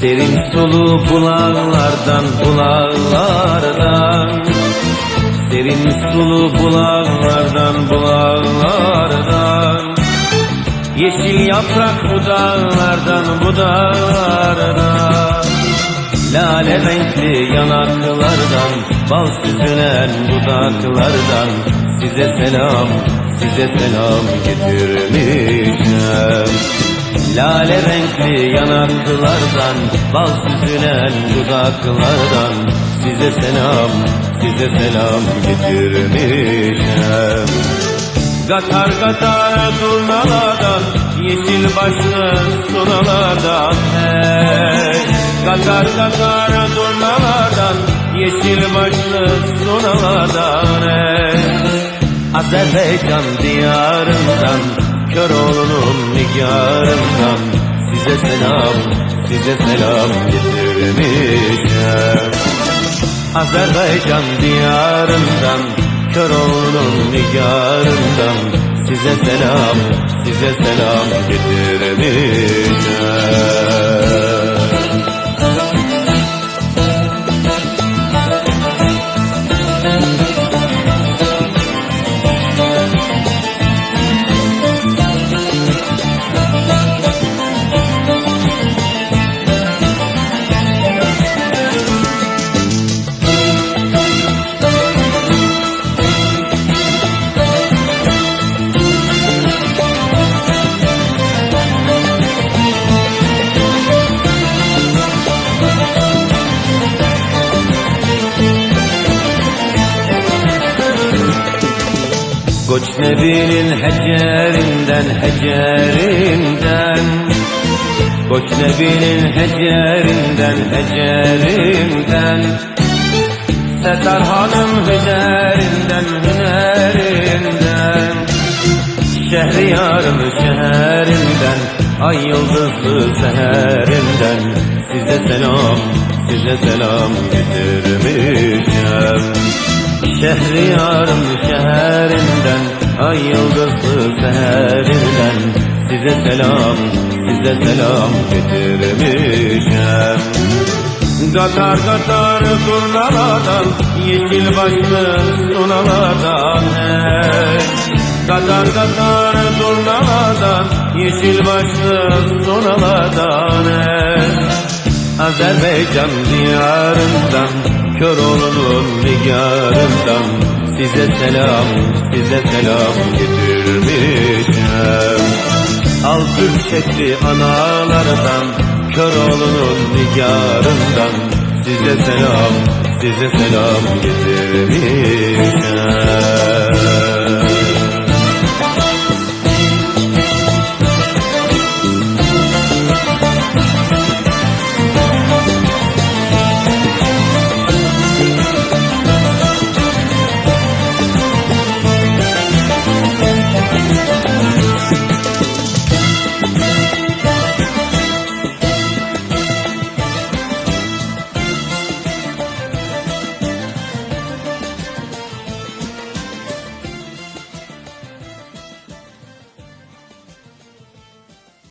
Serin sulu bulaklardan bulaklardan Serin sulu bulaklardan bulaklardan Yeşil yaprak budaklardan budaklardan Lale renkli yanaklardan Bal süzülen dudaklardan Size selam, size selam getirmişim Lale renkli yanaklardan Bal süzülen dudaklardan Size selam, size selam getirmişim Gatar gatar turnalardan Yeşil başlı sunalardan hey. Gatar gatar turnalardan Yeşil başlı sunalardan hey. Azerbaycan diyarından Köroğlu'nun nigarından Size selam, size selam getirmişim Azerbaycan diyarından Köroğlu'nun nigarından Size selam, size selam getirmişim Koç Nebi'nin hecerinden hecerinden. Koç Nebi'nin hecerinden hecerinden. Setar Hanım hünerinden. Hünerinden Şehriyarım şehrinden Ay yıldızlı seherinden Size selam, size selam getirmişim Şehriyarım şehrinden Ay yıldızlı seherinden Size selam, size selam getirmişim Gatar gatar turnalardan Yeşil başlı sunalardan hey. Gatar gatar turnalardan Yeşil başlı sunalardan hey. Azerbaycan diyarından Köroğlu'nun nigarından Size selam, size selam getirmişim Altın çekli analardan Köroğlu'nun nigarından Size selam, size selam getirmişim